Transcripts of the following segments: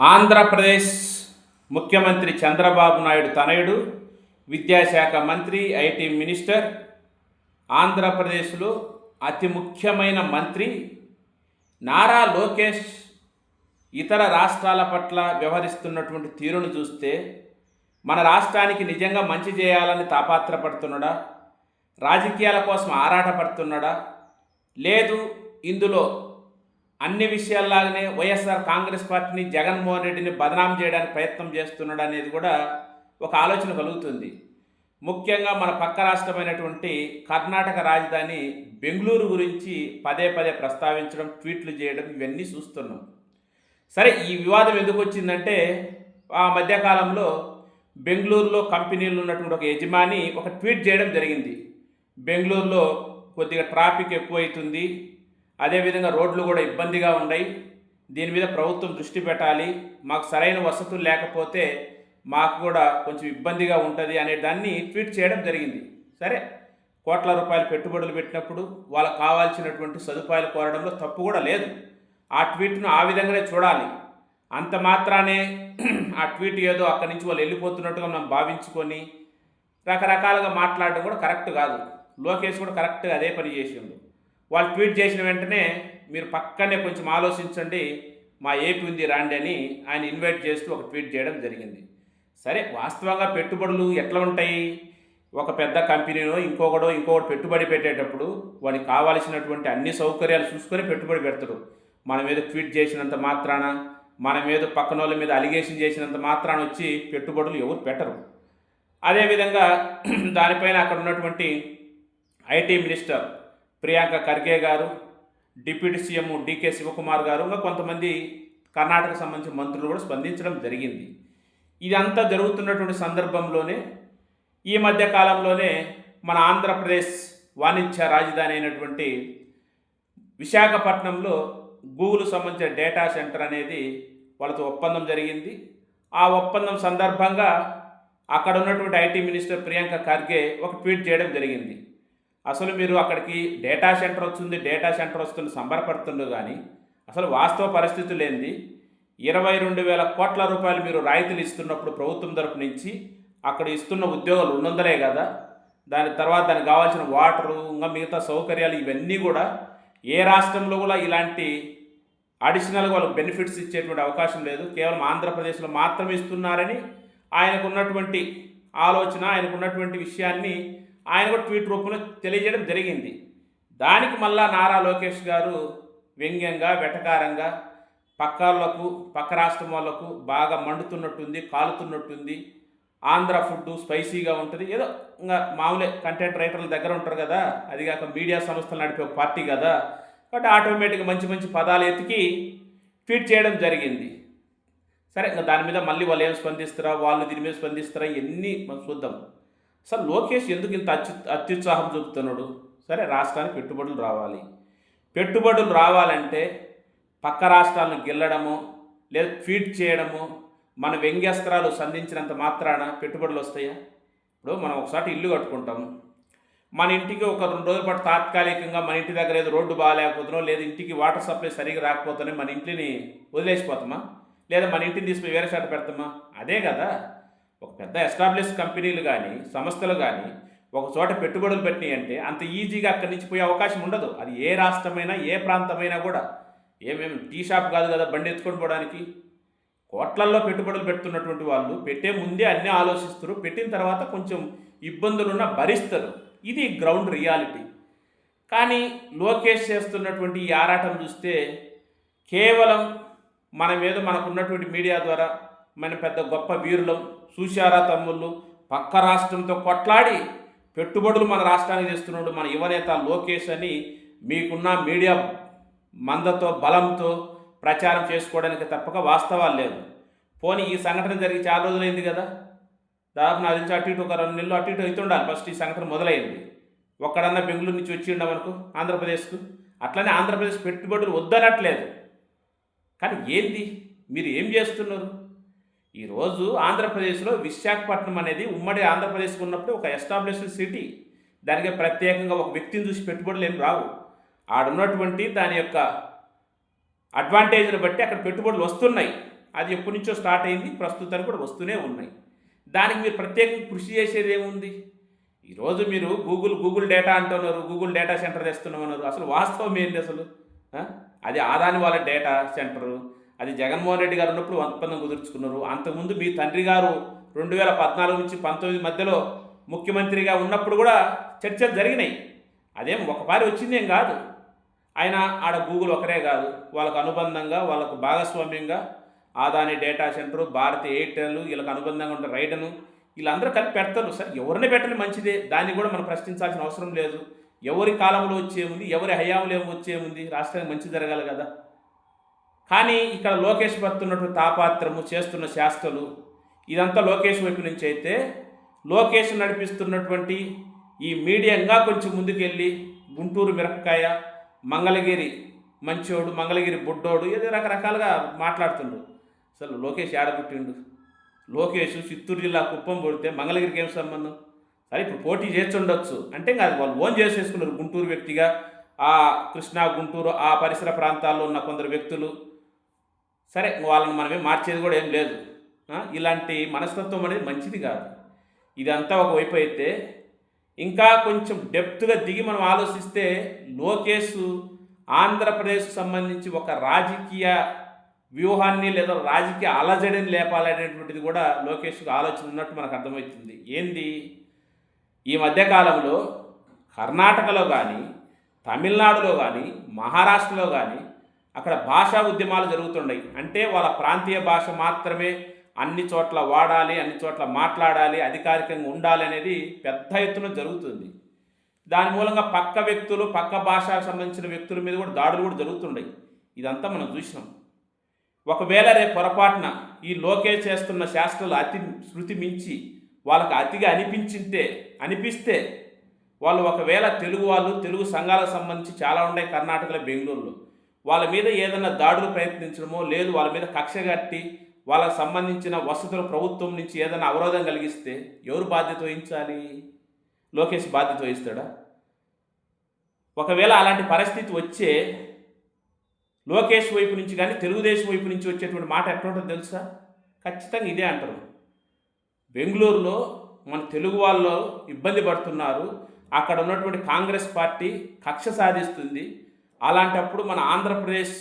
ఆంధ్రప్రదేశ్ ముఖ్యమంత్రి చంద్రబాబు నాయుడు తనయుడు విద్యాశాఖ మంత్రి ఐటీ మినిస్టర్ ఆంధ్రప్రదేశ్లో అతి ముఖ్యమైన మంత్రి నారా లోకేష్ ఇతర రాష్ట్రాల పట్ల వ్యవహరిస్తున్నటువంటి తీరును చూస్తే మన రాష్ట్రానికి నిజంగా మంచి చేయాలని తాపాత్రపడుతున్నాడా రాజకీయాల కోసం ఆరాటపడుతున్నాడా? లేదు ఇందులో అన్ని విషయాల్లాగానే వైఎస్ఆర్ కాంగ్రెస్ పార్టీని జగన్మోహన్ రెడ్డిని బదనాం చేయడానికి ప్రయత్నం చేస్తున్నాడు అనేది కూడా ఒక ఆలోచన కలుగుతుంది. ముఖ్యంగా మన పక్క రాష్ట్రమైనటువంటి కర్ణాటక రాజధాని బెంగళూరు గురించి పదే పదే ప్రస్తావించడం ట్వీట్లు చేయడం ఇవన్నీ చూస్తున్నాం. సరే ఈ వివాదం ఎందుకు వచ్చిందంటే ఆ మధ్యకాలంలో బెంగళూరులో కంపెనీలు ఉన్నటువంటి ఒక యజమాని ఒక ట్వీట్ చేయడం జరిగింది. బెంగళూరులో కొద్దిగా ట్రాఫిక్ ఎక్కువ అవుతుంది అదేవిధంగా రోడ్లు కూడా ఇబ్బందిగా ఉన్నాయి దీని మీద ప్రభుత్వం దృష్టి పెట్టాలి. మాకు సరైన వసతులు లేకపోతే మాకు కూడా కొంచెం ఇబ్బందిగా ఉంటుంది అనే దాన్ని ట్వీట్ చేయడం జరిగింది. సరే కోట్ల రూపాయలు పెట్టుబడులు పెట్టినప్పుడు వాళ్ళకు కావాల్సినటువంటి సదుపాయాలు కోరడంలో తప్పు కూడా లేదు. ఆ ట్వీట్ను ఆ విధంగానే చూడాలి. అంత మాత్రానే ఆ ట్వీట్ ఏదో అక్కడి నుంచి వాళ్ళు వెళ్ళిపోతున్నట్టుగా మనం భావించుకొని రకరకాలుగా మాట్లాడడం కూడా కరెక్ట్ కాదు. లోకేష్ కూడా కరెక్ట్గా అదే పని చేసిండు. వాళ్ళు ట్వీట్ చేసిన వెంటనే మీరు పక్కనే కొంచెం ఆలోచించండి మా ఏపీ ఉంది రాండి అని ఆయన ఇన్వైట్ చేస్తూ ఒక ట్వీట్ చేయడం జరిగింది. సరే వాస్తవంగా పెట్టుబడులు ఎట్లా ఉంటాయి? ఒక పెద్ద కంపెనీనో ఇంకొకడో ఇంకొకటి పెట్టుబడి పెట్టేటప్పుడు వాడికి కావాల్సినటువంటి అన్ని సౌకర్యాలు చూసుకొని పెట్టుబడి పెడతాడు. మన మీద ట్వీట్ చేసినంత మాత్రాన మన మీద పక్కన వాళ్ళ మీద అలిగేషన్ చేసినంత మాత్రాన వచ్చి పెట్టుబడులు ఎవరు పెట్టరు. అదేవిధంగా దానిపైన అక్కడ ఉన్నటువంటి ఐటీ మినిస్టర్ ప్రియాంక ఖర్గే గారు డిప్యూటీ సీఎం డికే శివకుమార్ గారు ఇంకా కొంతమంది కర్ణాటక సంబంధించిన మంత్రులు కూడా స్పందించడం జరిగింది. ఇదంతా జరుగుతున్నటువంటి సందర్భంలోనే ఈ మధ్య కాలంలోనే మన ఆంధ్రప్రదేశ్ వాణిజ్య రాజధాని అయినటువంటి విశాఖపట్నంలో గూగుల్ సంబంధించిన డేటా సెంటర్ అనేది వాళ్ళతో ఒప్పందం జరిగింది. ఆ ఒప్పందం సందర్భంగా అక్కడ ఉన్నటువంటి ఐటీ మినిస్టర్ ప్రియాంక ఖర్గే ఒక ట్వీట్ చేయడం జరిగింది. అసలు మీరు అక్కడికి డేటా సెంటర్ వస్తుంది డేటా సెంటర్ వస్తుంది సంబరపడుతుండ్రు కానీ అసలు వాస్తవ పరిస్థితులు ఏంది ఇరవై రెండు వేల కోట్ల రూపాయలు మీరు రాయితీలు ఇస్తున్నప్పుడు ప్రభుత్వం తరపు నుంచి అక్కడ ఇస్తున్న ఉద్యోగాలు ఉన్నందులే కదా. దాని తర్వాత దానికి కావాల్సిన వాటరు ఇంకా మిగతా సౌకర్యాలు ఇవన్నీ కూడా ఏ రాష్ట్రంలో కూడా ఇలాంటి అడిషనల్గా వాళ్ళకి బెనిఫిట్స్ ఇచ్చేటువంటి అవకాశం లేదు. కేవలం ఆంధ్రప్రదేశ్లో మాత్రమే ఇస్తున్నారని ఆయనకు ఉన్నటువంటి ఆలోచన ఆయనకు ఉన్నటువంటి విషయాన్ని ఆయన కూడా ట్వీట్ రూపంలో తెలియజేయడం జరిగింది. దానికి మళ్ళా నారా లోకేష్ గారు వ్యంగ్యంగా వెటకారంగా పక్కాళ్ళకు పక్క రాష్ట్రం వాళ్ళకు బాగా మండుతున్నట్టుంది కాలుతున్నట్టుంది. ఆంధ్ర ఫుడ్ స్పైసీగా ఉంటుంది. ఏదో ఇంకా మామూలే కంటెంట్ రైటర్ల దగ్గర ఉంటారు కదా అది కాక మీడియా సంస్థలు నడిపే ఒక పార్టీ కదా. కాబట్టి ఆటోమేటిక్గా మంచి మంచి పదాలు ఎతికి ట్వీట్ చేయడం జరిగింది. సరే ఇంకా దాని మీద మళ్ళీ వాళ్ళు ఏం స్పందిస్తారా వాళ్ళు దీని మీద స్పందిస్తారా ఇవన్నీ మనం చూద్దాం. అసలు లోకేష్ ఎందుకు ఇంత అత్యు అత్యుత్సాహం చూపుతున్నాడు? సరే రాష్ట్రానికి పెట్టుబడులు రావాలి. పెట్టుబడులు రావాలంటే పక్క రాష్ట్రాలను గెల్లడము లేదా ఫీడ్ చేయడము మన వ్యంగ్యాస్త్రాలు సంధించినంత మాత్రాన పెట్టుబడులు వస్తాయా? ఇప్పుడు మనం ఒకసారి ఇల్లు కట్టుకుంటాం మన ఇంటికి ఒక రెండు రోజుల పాటు తాత్కాలికంగా మన ఇంటి దగ్గర ఏదో రోడ్డు బాగాలేకపోతున్నాం లేదా ఇంటికి వాటర్ సప్లై సరిగా రాకపోతేనే మన ఇంటిని వదిలేసిపోతామా? లేదా మన ఇంటిని తీసుకుని వేరే చోట పెడతామా? అదే కదా. ఒక పెద్ద ఎస్టాబ్లిష్ కంపెనీలు కానీ సంస్థలు కానీ ఒక చోట పెట్టుబడులు పెట్టినాయి అంటే అంత ఈజీగా అక్కడి నుంచి పోయే అవకాశం ఉండదు. అది ఏ రాష్ట్రమైనా ఏ ప్రాంతమైనా కూడా. ఏమేమి టీ షాప్ కాదు కదా బండి ఎత్తుకొని పోవడానికి. కోట్లల్లో పెట్టుబడులు పెడుతున్నటువంటి వాళ్ళు పెట్టే ముందే అన్నీ ఆలోచిస్తారు. పెట్టిన తర్వాత కొంచెం ఇబ్బందులున్నా భరిస్తారు. ఇది గ్రౌండ్ రియాలిటీ కానీ లోకేష్ చేస్తున్నటువంటి ఈ ఆరాటం చూస్తే కేవలం మన మీద మనకున్నటువంటి మీడియా ద్వారా మన పెద్ద గొప్ప వీరులం చూశారా తమ్ముళ్ళు? పక్క రాష్ట్రంతో కొట్లాడి పెట్టుబడులు మన రాష్ట్రానికి తెస్తున్నాడు మన యువనేత లోకేష్ అని మీకున్న మీడియా మందతో బలంతో ప్రచారం చేసుకోవడానికి తప్పక వాస్తవాలు లేదు పోనీ ఈ సంఘటన జరిగి చాలా రోజులైంది కదా? దాదాపు నాకు నుంచి అటు ఇటు ఒక రెండు నెలలు అటు ఇటు అవుతుండాలి. ఫస్ట్ ఈ సంఘటన మొదలైంది. ఒక్కడన్నా బెంగళూరు నుంచి వచ్చి ఉండమనుకో ఆంధ్రప్రదేశ్కు. అట్లనే ఆంధ్రప్రదేశ్ పెట్టుబడులు వద్దనట్లేదు. కానీ ఏంది? మీరు ఏం చేస్తున్నారు? ఈరోజు ఆంధ్రప్రదేశ్లో విశాఖపట్నం అనేది ఉమ్మడి ఆంధ్రప్రదేశ్ ఉన్నప్పుడు ఒక ఎస్టాబ్లిష్డ్ సిటీ. దానికి ప్రత్యేకంగా ఒక వ్యక్తిని చూసి పెట్టుబడులు ఏం రావు. ఆడున్నటువంటి దాని యొక్క అడ్వాంటేజ్ని బట్టి అక్కడ పెట్టుబడులు వస్తున్నాయి. అది ఎప్పటి నుంచో స్టార్ట్ అయింది ప్రస్తుతానికి కూడా వస్తూనే ఉన్నాయి. దానికి మీరు ప్రత్యేకంగా కృషి చేసేది ఏముంది? ఈరోజు మీరు గూగుల్ గూగుల్ డేటా అంటున్నారు గూగుల్ డేటా సెంటర్ తెస్తున్నామన్నారు. అసలు వాస్తవం ఏంటి అసలు? అది ఆదాని వాళ్ళ డేటా సెంటరు. అది జగన్మోహన్ రెడ్డి గారు ఉన్నప్పుడు ఒప్పందం కుదుర్చుకున్నారు. అంతకుముందు మీ తండ్రి గారు రెండు వేల పద్నాలుగు నుంచి పంతొమ్మిది మధ్యలో ముఖ్యమంత్రిగా ఉన్నప్పుడు కూడా చర్చలు జరిగినాయి. అదేం ఒకపారి వచ్చిందేం కాదు. ఆయన ఆడ గూగుల్ ఒకరే కాదు. వాళ్ళకు అనుబంధంగా వాళ్ళకు భాగస్వామ్యంగా ఆదాని డేటా సెంటరు భారతి ఎయిర్టెల్ వీళ్ళకి అనుబంధంగా ఉన్న రైడను వీళ్ళందరూ కలిపి పెడతారు. సార్ ఎవరిని పెట్టని మంచిదే? దాన్ని కూడా మనం ప్రశ్నించాల్సిన అవసరం లేదు. ఎవరి కాలంలో వచ్చేముంది ఎవరి హయాంలో ఏమి వచ్చేముంది రాష్ట్రానికి మంచి జరగాలి కదా. కానీ ఇక్కడ లోకేష్ పడుతున్నటువంటి తాపాత్రము చేస్తున్న శాస్త్రలు ఇదంతా లోకేష్ వైపు నుంచి అయితే లోకేష్ నడిపిస్తున్నటువంటి ఈ మీడియంగా కొంచెం ముందుకెళ్ళి గుంటూరు మిరపకాయ మంగళగిరి మంచోడు మంగళగిరి బుడ్డోడు ఏదో రకరకాలుగా మాట్లాడుతుండ్రు. అసలు లోకేష్ ఆడబుట్టిండు లోకేష్ చిత్తూరు జిల్లా కుప్పం పొడితే మంగళగిరికి ఏం సంబంధం? సరే ఇప్పుడు పోటీ చేస్తుండొచ్చు. అంటే కాదు వాళ్ళు ఓన్ చేసేసుకున్నారు గుంటూరు వ్యక్తిగా. ఆ కృష్ణా గుంటూరు ఆ పరిసర ప్రాంతాల్లో ఉన్న కొందరు వ్యక్తులు. సరే వాళ్ళని మనమే మార్చేది కూడా ఏం లేదు. ఇలాంటి మనస్తత్వం అనేది మంచిది కాదు. ఇదంతా ఒకవైపు అయితే ఇంకా కొంచెం డెప్త్గా దిగి మనం ఆలోచిస్తే లోకేష్ ఆంధ్రప్రదేశ్కు సంబంధించి ఒక రాజకీయ వ్యూహాన్ని లేదా రాజకీయ అలజడిని లేపాలనేటువంటిది కూడా లోకేష్కి ఆలోచన ఉన్నట్టు మనకు అర్థమవుతుంది. ఏంది? ఈ మధ్యకాలంలో కర్ణాటకలో కానీ తమిళనాడులో కానీ మహారాష్ట్రలో కానీ అక్కడ భాషా ఉద్యమాలు జరుగుతున్నాయి అంటే వాళ్ళ ప్రాంతీయ భాష మాత్రమే అన్ని చోట్ల వాడాలి అన్ని చోట్ల మాట్లాడాలి అధికారికంగా ఉండాలి అనేది పెద్ద ఎత్తున జరుగుతుంది. దాని మూలంగా పక్క వ్యక్తులు పక్క భాషకు సంబంధించిన వ్యక్తుల మీద కూడా దాడులు కూడా జరుగుతున్నాయి ఇదంతా మనం చూసినాం. ఒకవేళ రేపు పొరపాటున ఈ లోకేష్ చేస్తున్న శాస్త్రాలు అతి శృతి మించి వాళ్ళకి అతిగా అనిపించింటే అనిపిస్తే వాళ్ళు ఒకవేళ తెలుగు వాళ్ళు తెలుగు సంఘాలకు సంబంధించి చాలా ఉన్నాయి కర్ణాటకలో బెంగళూరులో. వాళ్ళ మీద ఏదైనా దాడులు ప్రయత్నించడమో లేదు వాళ్ళ మీద కక్ష కట్టి వాళ్ళకి సంబంధించిన వసతులు ప్రభుత్వం నుంచి ఏదైనా అవరోధం కలిగిస్తే ఎవరు బాధ్యత వహించాలి? లోకేష్ బాధ్యత వహిస్తాడా? ఒకవేళ అలాంటి పరిస్థితి వచ్చే లోకేష్ వైపు నుంచి కానీ తెలుగుదేశం వైపు నుంచి వచ్చేటువంటి మాట ఎట్లుంటుందో తెలుసా? ఖచ్చితంగా ఇదే అంటారు. బెంగళూరులో మన తెలుగు వాళ్ళు ఇబ్బంది పడుతున్నారు. అక్కడ ఉన్నటువంటి కాంగ్రెస్ పార్టీ కక్ష సాధిస్తుంది. అలాంటప్పుడు మన ఆంధ్రప్రదేశ్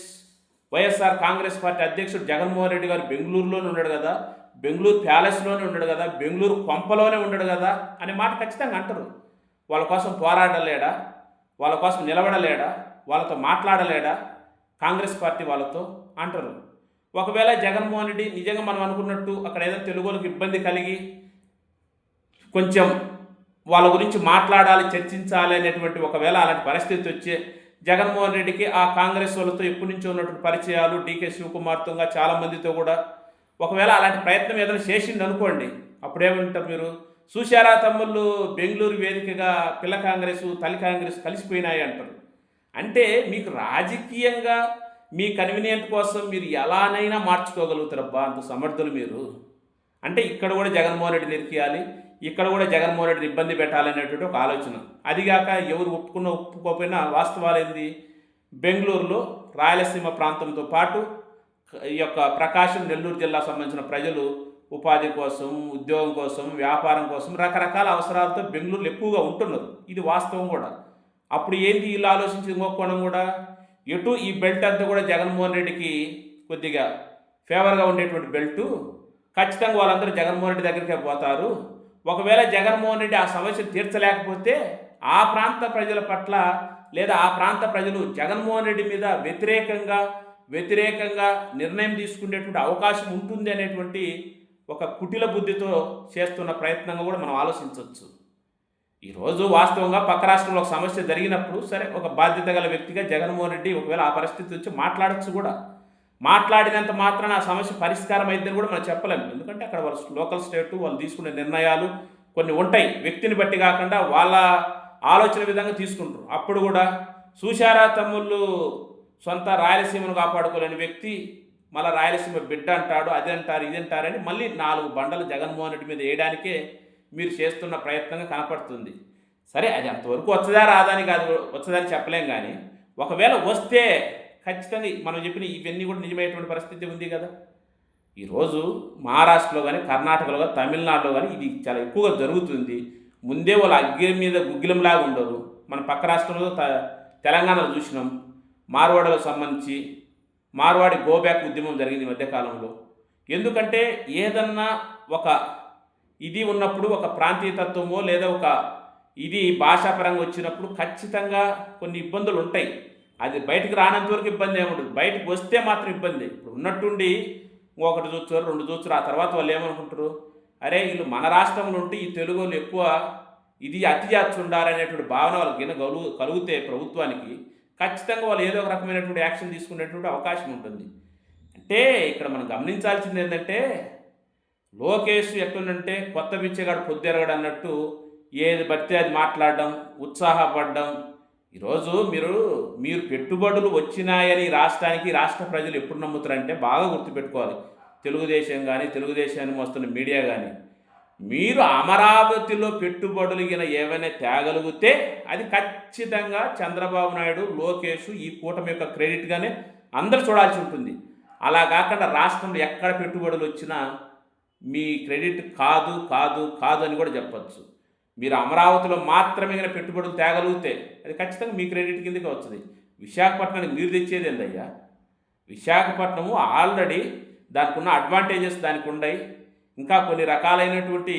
వైఎస్ఆర్ కాంగ్రెస్ పార్టీ అధ్యక్షుడు జగన్మోహన్ రెడ్డి గారు బెంగళూరులోనే ఉన్నాడు కదా? బెంగళూరు ప్యాలెస్లోనే ఉన్నాడు కదా? బెంగళూరు కొంపలోనే ఉన్నాడు కదా? అనే మాట ఖచ్చితంగా అంటారు. వాళ్ళ కోసం పోరాడలేడా? వాళ్ళ కోసం నిలబడలేడా? వాళ్ళతో మాట్లాడలేడా? కాంగ్రెస్ పార్టీ వాళ్ళతో అంటారు. ఒకవేళ జగన్మోహన్ రెడ్డి నిజంగా మనం అనుకున్నట్టు అక్కడ ఏదైనా తెలుగులకు ఇబ్బంది కలిగి కొంచెం వాళ్ళ గురించి మాట్లాడాలి చర్చించాలి అనేటువంటి ఒకవేళ అలాంటి పరిస్థితి వచ్చే జగన్మోహన్ రెడ్డికి ఆ కాంగ్రెస్ వాళ్ళతో ఎప్పటి నుంచో ఉన్నటువంటి పరిచయాలు డీకే శివకుమార్తో చాలామందితో చాలా మందితో కూడా ఒకవేళ అలాంటి ప్రయత్నం ఏదైనా చేసింది అనుకోండి అప్పుడేమంటారు మీరు? చూశారా తమ్ముళ్ళు బెంగళూరు వేదికగా పిల్ల కాంగ్రెస్ తల్లి కాంగ్రెస్ కలిసిపోయినాయి అంటారు. అంటే మీకు రాజకీయంగా మీ కన్వీనియంట్ కోసం మీరు ఎలానైనా మార్చుకోగలుగుతారబ్బా అంత సమర్థులు మీరు. అంటే ఇక్కడ కూడా జగన్మోహన్ రెడ్డి నిరికియాలి ఇక్కడ కూడా జగన్మోహన్ రెడ్డిని ఇబ్బంది పెట్టాలనేటువంటి ఒక ఆలోచన. అదిగాక ఎవరు ఒప్పుకున్న ఒప్పుకోకపోయినా వాస్తవాలు ఏంది? బెంగళూరులో రాయలసీమ ప్రాంతంతో పాటు ఈ యొక్క ప్రకాశం నెల్లూరు జిల్లా సంబంధించిన ప్రజలు ఉపాధి కోసం ఉద్యోగం కోసం వ్యాపారం కోసం రకరకాల అవసరాలతో బెంగళూరులో ఎక్కువగా ఉంటున్నారు. ఇది వాస్తవం కూడా. అప్పుడు ఏంటి వీళ్ళు ఆలోచించి ఇంకొక కూడా? ఎటు ఈ బెల్ట్ అంతా కూడా జగన్మోహన్ రెడ్డికి కొద్దిగా ఫేవర్గా ఉండేటువంటి బెల్టు ఖచ్చితంగా వాళ్ళందరూ జగన్మోహన్ రెడ్డి దగ్గరికే పోతారు. ఒకవేళ జగన్మోహన్ రెడ్డి ఆ సమస్య తీర్చలేకపోతే ఆ ప్రాంత ప్రజల పట్ల లేదా ఆ ప్రాంత ప్రజలు జగన్మోహన్ రెడ్డి మీద వ్యతిరేకంగా వ్యతిరేకంగా నిర్ణయం తీసుకునేటువంటి అవకాశం ఉంటుంది అనేటువంటి ఒక కుటిల బుద్ధితో చేస్తున్న ప్రయత్నంగా కూడా మనం ఆలోచించవచ్చు. ఈరోజు వాస్తవంగా పక్క రాష్ట్రంలో ఒక సమస్య జరిగినప్పుడు సరే ఒక బాధ్యత గల వ్యక్తిగా జగన్మోహన్ రెడ్డి ఒకవేళ ఆ పరిస్థితి వచ్చి మాట్లాడచ్చు కూడా. మాట్లాడినంత మాత్రాన ఆ సమస్య పరిష్కారం అయిందని కూడా మనం చెప్పలేము. ఎందుకంటే అక్కడ వాళ్ళ లోకల్ స్టేట్ వాళ్ళు తీసుకునే నిర్ణయాలు కొన్ని ఉంటాయి. వ్యక్తిని బట్టి కాకుండా వాళ్ళ ఆలోచన విధంగా తీసుకుంటారు. అప్పుడు కూడా సుశారా తమ్ముళ్ళు సొంత రాయలసీమను కాపాడుకోలేని వ్యక్తి మళ్ళీ రాయలసీమ బిడ్డ అంటాడు అది అంటారు ఇది అంటారని మళ్ళీ నాలుగు బండలు జగన్మోహన్ రెడ్డి మీద వేయడానికే మీరు చేస్తున్న ప్రయత్నంగా కనపడుతుంది. సరే అది అంతవరకు వచ్చదా రాదని కాదు వచ్చదని చెప్పలేం కానీ ఒకవేళ వస్తే ఖచ్చితంగా మనం చెప్పిన ఇవన్నీ కూడా నిజమైనటువంటి పరిస్థితి ఉంది కదా. ఈరోజు మహారాష్ట్రలో కానీ కర్ణాటకలో కానీ తమిళనాడులో కానీ ఇది చాలా ఎక్కువగా జరుగుతుంది. ముందే వాళ్ళ అగ్గి మీద గుగ్గిలంలాగా ఉండరు మన పక్క రాష్ట్రంలో తెలంగాణలో చూసినాం. మార్వాడలకు సంబంధించి మార్వాడి గోబ్యాక్ ఉద్యమం జరిగింది ఈ మధ్యకాలంలో. ఎందుకంటే ఏదన్నా ఒక ఇది ఉన్నప్పుడు ఒక ప్రాంతీయతత్వమో లేదా ఒక ఇది భాషాపరంగా వచ్చినప్పుడు ఖచ్చితంగా కొన్ని ఇబ్బందులు ఉంటాయి. అది బయటకు రానంత వరకు ఇబ్బంది ఏముండదు బయటకు వస్తే మాత్రం ఇబ్బంది. ఇప్పుడు ఉన్నట్టుండి ఒకటి చూస్తారు రెండు చూస్తారు ఆ తర్వాత వాళ్ళు ఏమనుకుంటారు? అరే వీళ్ళు మన రాష్ట్రంలో ఉంటే ఈ తెలుగు వాళ్ళు ఎక్కువ ఇది అతి చేస్తుండాలనేటువంటి భావన వాళ్ళకి కలుగు కలిగితే ప్రభుత్వానికి ఖచ్చితంగా వాళ్ళు ఏదో ఒక రకమైనటువంటి యాక్షన్ తీసుకునేటువంటి అవకాశం ఉంటుంది. అంటే ఇక్కడ మనం గమనించాల్సింది ఏంటంటే లోకేష్ ఎట్లుందంటే కొత్త బిచ్చగాడు పొద్దెరగడు అన్నట్టు ఏది పడితే అది మాట్లాడడం ఉత్సాహపడడం ఈరోజు మీరు మీరు పెట్టుబడులు వచ్చినాయని రాష్ట్రానికి రాష్ట్ర ప్రజలు ఎప్పుడు నమ్ముతారంటే బాగా గుర్తుపెట్టుకోవాలి. తెలుగుదేశం కానీ తెలుగుదేశాన్ని వస్తున్న మీడియా కానీ మీరు అమరావతిలో పెట్టుబడులు గిన ఏవైనా తేగలిగితే అది ఖచ్చితంగా చంద్రబాబు నాయుడు లోకేష్ ఈ కూటమి యొక్క క్రెడిట్గానే అందరు చూడాల్సి ఉంటుంది. అలా కాకుండా రాష్ట్రంలో ఎక్కడ పెట్టుబడులు వచ్చినా మీ క్రెడిట్ కాదు కాదు కాదు అని కూడా చెప్పచ్చు. మీరు అమరావతిలో మాత్రమే పెట్టుబడులు తేగలిగితే అది ఖచ్చితంగా మీ క్రెడిట్ కిందకి వస్తుంది. విశాఖపట్నానికి మీరు తెచ్చేది ఏందయ్యా? విశాఖపట్నము ఆల్రెడీ దానికి ఉన్న అడ్వాంటేజెస్ దానికి ఉన్నాయి ఇంకా కొన్ని రకాలైనటువంటి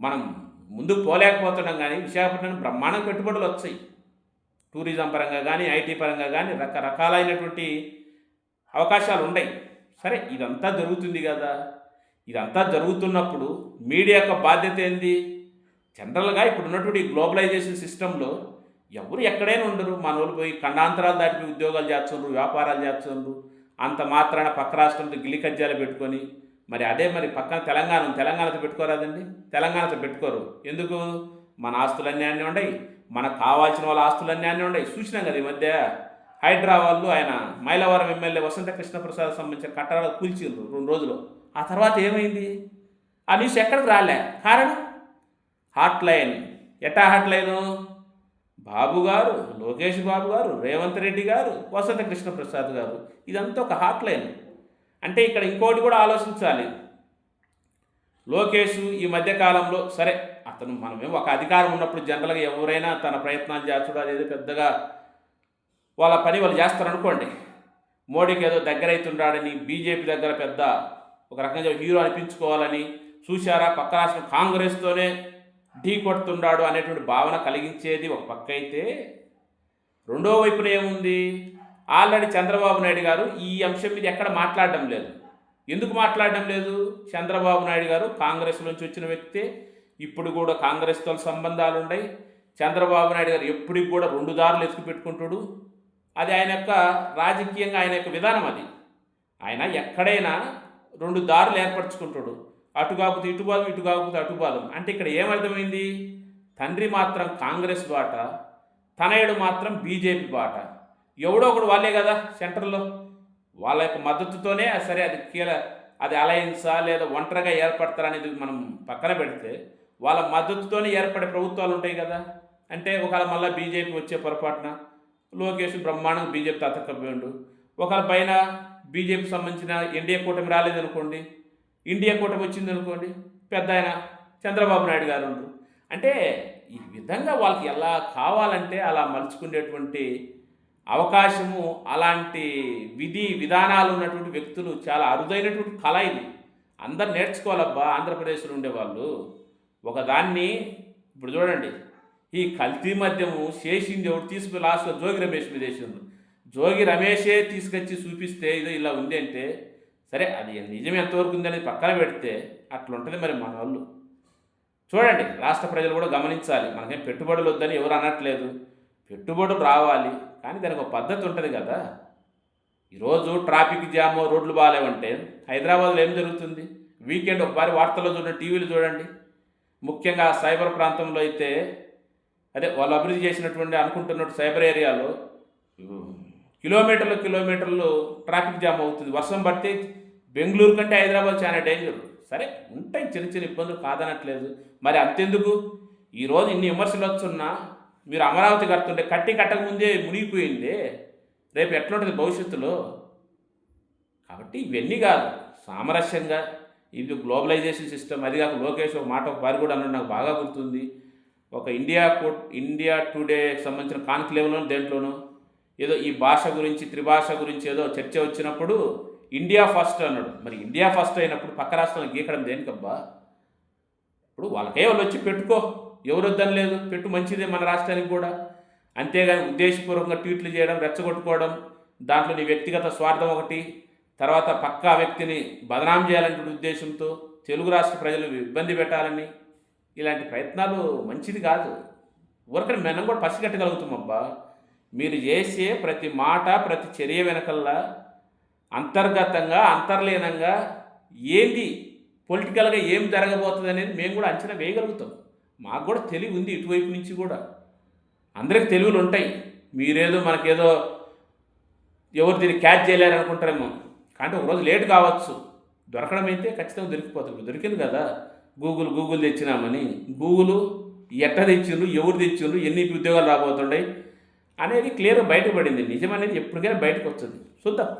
మనం ముందుకు పోలేకపోతున్నాం కానీ విశాఖపట్నం బ్రహ్మాండ పెట్టుబడులు వచ్చాయి. టూరిజం పరంగా కానీ ఐటీ పరంగా కానీ రకరకాలైనటువంటి అవకాశాలు ఉన్నాయి సరే ఇదంతా జరుగుతుంది కదా. ఇదంతా జరుగుతున్నప్పుడు మీడియా యొక్క బాధ్యత ఏంది? జనరల్గా ఇప్పుడు ఉన్నటువంటి గ్లోబలైజేషన్ సిస్టంలో ఎవరు ఎక్కడైనా ఉండరు. మన వాళ్ళు పోయి ఖండాంతరాలు దాటిపోయి ఉద్యోగాలు చేస్తుండ్రు వ్యాపారాలు చేస్తుండ్రు అంత మాత్రాన పక్క రాష్ట్రంతో గిలికజ్జాలు పెట్టుకొని మరి అదే మరి పక్కన తెలంగాణ తెలంగాణతో పెట్టుకోరాదండి? తెలంగాణతో పెట్టుకోరు. ఎందుకు? మన ఆస్తులన్నీ అన్నీ ఉన్నాయి మనకు కావాల్సిన వాళ్ళ ఆస్తులన్నీ అన్నీ ఉన్నాయి చూసినాం కదా ఈ మధ్య హైడ్రా వాళ్ళు ఆయన మైలవరం ఎమ్మెల్యే వసంత కృష్ణప్రసాద్ సంబంధించిన కట్టడాలు కూల్చిండ్రు రెండు రోజులు. ఆ తర్వాత ఏమైంది? ఆ న్యూస్ ఎక్కడికి రాలే. కారణం? హాట్ లైన్ ఎట్టా హాట్ లైను బాబు గారు లోకేష్ బాబు గారు రేవంత్ రెడ్డి గారు వసంత కృష్ణప్రసాద్ గారు. ఇదంతా ఒక హాట్ లైన్ అంటే ఇక్కడ ఇంకోటి కూడా ఆలోచించాలి. లోకేష్ ఈ మధ్యకాలంలో సరే అతను మనమేమో ఒక అధికారం ఉన్నప్పుడు జనరల్గా ఎవరైనా తన ప్రయత్నాలు చేస్తాడు అదేదో పెద్దగా వాళ్ళ పని వాళ్ళు చేస్తారనుకోండి. మోడీకి ఏదో దగ్గరైతుండాడని బీజేపీ దగ్గర పెద్ద ఒక రకంగా హీరో అనిపించుకోవాలని చూశారా? పక్క రాష్ట్రం కాంగ్రెస్తోనే ఢీ కొడుతున్నాడు అనేటువంటి భావన కలిగించేది ఒక పక్క అయితే రెండో వైపున ఏముంది? ఆల్రెడీ చంద్రబాబు నాయుడు గారు ఈ అంశం మీద ఎక్కడ మాట్లాడడం లేదు. ఎందుకు మాట్లాడడం లేదు? చంద్రబాబు నాయుడు గారు కాంగ్రెస్ నుంచి వచ్చిన వ్యక్తే. ఇప్పుడు కూడా కాంగ్రెస్తో సంబంధాలు ఉన్నాయి చంద్రబాబు నాయుడు గారు ఎప్పటికి కూడా రెండు దారులు ఎత్తుకు పెట్టుకుంటాడు. అది ఆయన యొక్క రాజకీయంగా ఆయన యొక్క విధానం అది. ఆయన ఎక్కడైనా రెండు దారులు ఏర్పరచుకుంటాడు. అటు కాకపోతే ఇటు బాదం ఇటు కాకపోతే అటు బాదం అంటే ఇక్కడ ఏమర్థమైంది తండ్రి మాత్రం కాంగ్రెస్ బాట తనయుడు మాత్రం బీజేపీ బాట. ఎవడో ఒకడు వాళ్ళే కదా సెంటర్లో. వాళ్ళ యొక్క మద్దతుతోనే సరే అది కీల అది అలయన్సా లేదా ఒంటరిగా ఏర్పడతారనేది మనం పక్కన పెడితే వాళ్ళ మద్దతుతోనే ఏర్పడే ప్రభుత్వాలు ఉంటాయి కదా. అంటే ఒకవేళ మళ్ళీ బీజేపీ వచ్చే పొరపాటున లోకేష్ బ్రహ్మాండం బీజేపీ తతకపోయిండు ఒకవేళ పైన బీజేపీకి సంబంధించిన ఎన్డీఏ కూటమి రాలేదనుకోండి ఇండియా కూటమి వచ్చింది అనుకోండి పెద్ద ఆయన చంద్రబాబు నాయుడు గారు ఉండరు అంటే ఈ విధంగా వాళ్ళకి ఎలా కావాలంటే అలా మలుచుకునేటువంటి అవకాశము అలాంటి విధి విధానాలు ఉన్నటువంటి వ్యక్తులు చాలా అరుదైనటువంటి కళ ఇది. అందరు నేర్చుకోవాలబ్బా ఆంధ్రప్రదేశ్లో ఉండేవాళ్ళు. ఒకదాన్ని ఇప్పుడు చూడండి ఈ కల్తీ మద్యము చేసింది ఎవరు తీసుకుని లాస్ట్లో జోగి రమేష్ మీద వేసిండు. జోగి రమేషే తీసుకొచ్చి చూపిస్తే ఇదో ఇలా ఉంది అంటే సరే అది నిజం ఎంతవరకు ఉంది అనేది పక్కన పెడితే అట్లుంటుంది మరి మన వాళ్ళు. చూడండి రాష్ట్ర ప్రజలు కూడా గమనించాలి. మనకేం పెట్టుబడులు వద్దని ఎవరు అనట్లేదు. పెట్టుబడులు రావాలి. కానీ దానికి ఒక పద్ధతి ఉంటుంది కదా. ఈరోజు ట్రాఫిక్ జామ్ రోడ్లు బాగాలేవంటే హైదరాబాద్లో ఏం జరుగుతుంది? వీకెండ్ ఒకసారి వార్తల్లో చూడండి టీవీలు చూడండి. ముఖ్యంగా సైబర్ ప్రాంతంలో అయితే అదే వాళ్ళు అభివృద్ధి చేసినటువంటి అనుకుంటున్నట్టు సైబర్ ఏరియాలో కిలోమీటర్లు కిలోమీటర్లు ట్రాఫిక్ జామ్ అవుతుంది. వర్షం పడితే బెంగళూరు కంటే హైదరాబాద్ చాలా డేంజర్ సరే ఉంటాయి చిన్న చిన్న ఇబ్బందులు కాదనట్లేదు. మరి అంతెందుకు? ఈరోజు ఇన్ని విమర్శలు వస్తున్నా మీరు అమరావతి కడుతుంటే కట్టి కట్టకముందే మునిగిపోయింది. రేపు ఎట్లుంటుంది భవిష్యత్తులో? కాబట్టి ఇవన్నీ కాదు సామరస్యంగా. ఇది గ్లోబలైజేషన్ సిస్టమ్. అది కాక లోకేష్ ఒక మాట ఒక వారి కూడా అన్నాడు నాకు బాగా గుర్తుంది. ఒక ఇండియా ఇండియా టుడే సంబంధించిన కాన్క్లేవ్లో దేంట్లోనూ ఏదో ఈ భాష గురించి త్రిభాష గురించి ఏదో చర్చ వచ్చినప్పుడు ఇండియా ఫస్ట్ అన్నాడు. మరి ఇండియా ఫస్ట్ అయినప్పుడు పక్క రాష్ట్రాలకు గీకడం దేనికబ్బా? ఇప్పుడు వాళ్ళకే వాళ్ళు వచ్చి పెట్టుకో. ఎవరు వద్దని లేదు. పెట్టు మంచిదే మన రాష్ట్రానికి కూడా. అంతేగాని ఉద్దేశపూర్వకంగా ట్వీట్లు చేయడం రెచ్చగొట్టుకోవడం దాంట్లో నీ వ్యక్తిగత స్వార్థం ఒకటి తర్వాత పక్కా వ్యక్తిని బదనాం చేయాలనే ఉద్దేశంతో తెలుగు రాష్ట్ర ప్రజలు ఇబ్బంది పెట్టాలని ఇలాంటి ప్రయత్నాలు మంచిది కాదు. ఊరికని మనం కూడా పసిగట్టగలుగుతాం అబ్బా మీరు చేసే ప్రతి మాట ప్రతి చర్య వెనకల్లా అంతర్గతంగా అంతర్లీనంగా ఏంది? పొలిటికల్గా ఏం జరగబోతుంది అనేది మేము కూడా అంచనా వేయగలుగుతాం. మాకు కూడా తెలివి ఉంది ఇటువైపు నుంచి కూడా. అందరికి తెలివిలు ఉంటాయి. మీరేదో మనకేదో ఎవరు దీన్ని క్యాచ్ చేయలేరనుకుంటారేమో. కానీ ఒక రోజు లేట్ కావచ్చు. దొరకడం అయితే ఖచ్చితంగా దొరికిపోతుంది దొరికింది కదా. Google Google తెచ్చినామని. గూగుల్ ఎట్ట తెచ్చిండ్రు ఎవరు తెచ్చిండ్రు ఎన్ని ఉద్యోగాలు రాబోతుండయి అనేది క్లియర్ బయటపడింది. నిజం అనేది ఎప్పటికైనా బయటకు వస్తుంది చూద్దాం.